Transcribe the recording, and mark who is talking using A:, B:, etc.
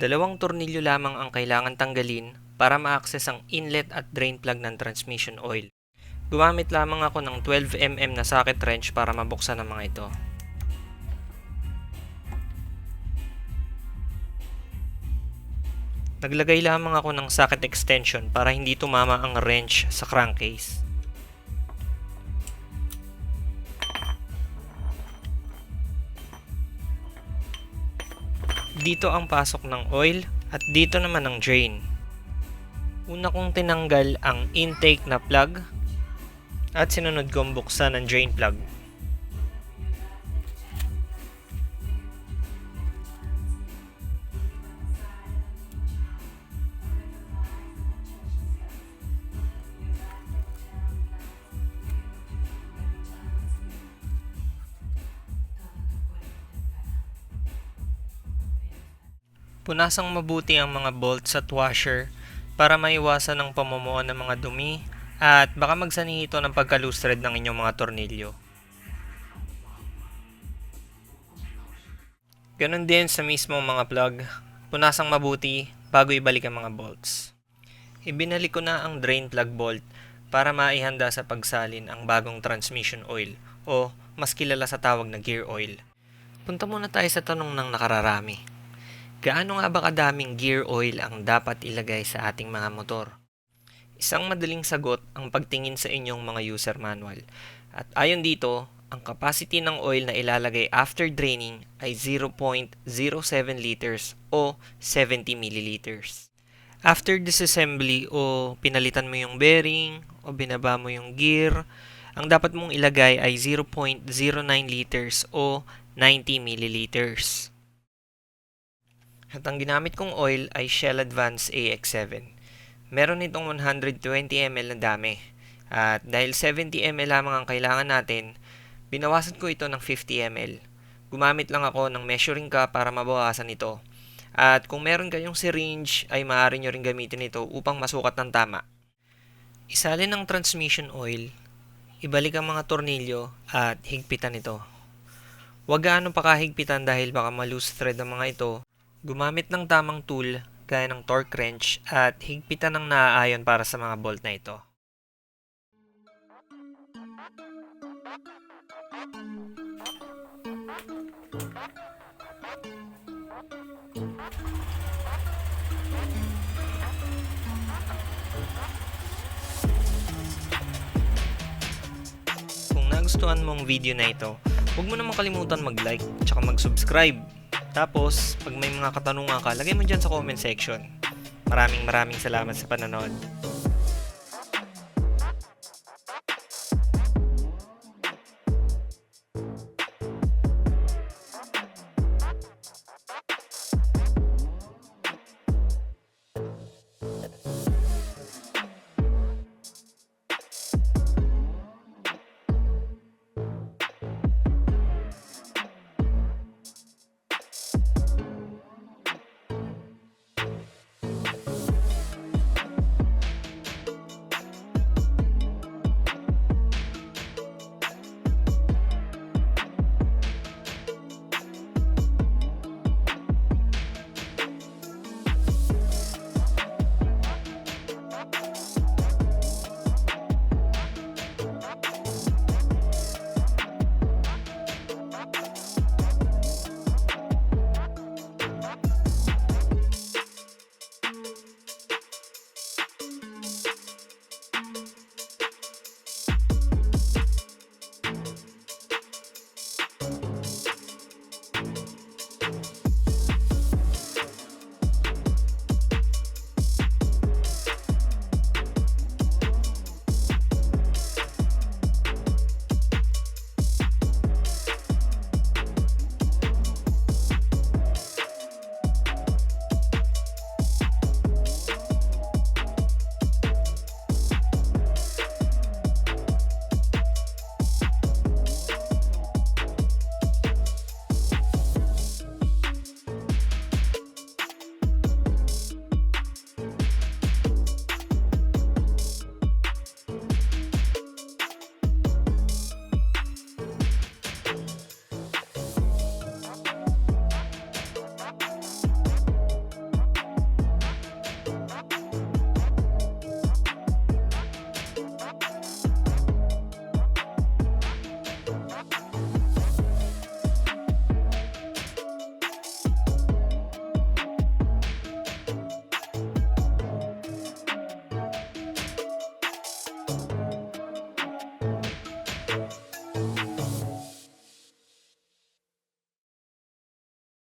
A: Dalawang tornilyo lamang ang kailangan tanggalin para ma-access ang inlet at drain plug ng transmission oil. Gumamit lamang ako ng 12mm na socket wrench para mabuksan ang mga ito. Naglagay lamang ako ng socket extension para hindi tumama ang wrench sa crankcase. Dito ang pasok ng oil at dito naman ang drain. Una kong tinanggal ang intake na plug at sinunod kong buksan ang drain plug. Punasang mabuti ang mga bolts at washer para maiwasan ang pamumuo ng mga dumi at baka magsanhi ito ng pagka-loose thread ng inyong mga tornilyo. Ganon din sa mismo mga plug, punasang mabuti bago ibalik ang mga bolts. Ibinalik ko na ang drain plug bolt para maihanda sa pagsalin ang bagong transmission oil o mas kilala sa tawag na gear oil. Punta muna tayo sa tanong ng nakararami. Gaano nga ba kadaming gear oil ang dapat ilagay sa ating mga motor? Isang madaling sagot ang pagtingin sa inyong mga user manual. At ayon dito, ang capacity ng oil na ilalagay after draining ay 0.07 liters o 70 milliliters. After disassembly o pinalitan mo yung bearing o binaba mo yung gear, ang dapat mong ilagay ay 0.09 liters o 90 milliliters. At ang ginamit kong oil ay Shell Advance AX7. Meron itong 120 ml na dami. At dahil 70 ml lamang ang kailangan natin, binawasan ko ito ng 50 ml. Gumamit lang ako ng measuring cup para mabawasan ito. At kung meron kayong syringe, ay maaari nyo rin gamitin ito upang masukat ng tama. Isalin ang transmission oil, ibalik ang mga tornilyo at higpitan ito. Huwag gaano pa kahigpitan dahil baka ma-loose thread ang mga ito Gumamit ng tamang tool gaya ng torque wrench at higpitan ng naaayon para sa mga bolt na ito. Kung nagustuhan mong video na ito, huwag mo naman kalimutan mag-like at mag-subscribe tapos, pag may mga katanungan ka, lagay mo dyan sa comment section. Maraming maraming salamat sa panonood.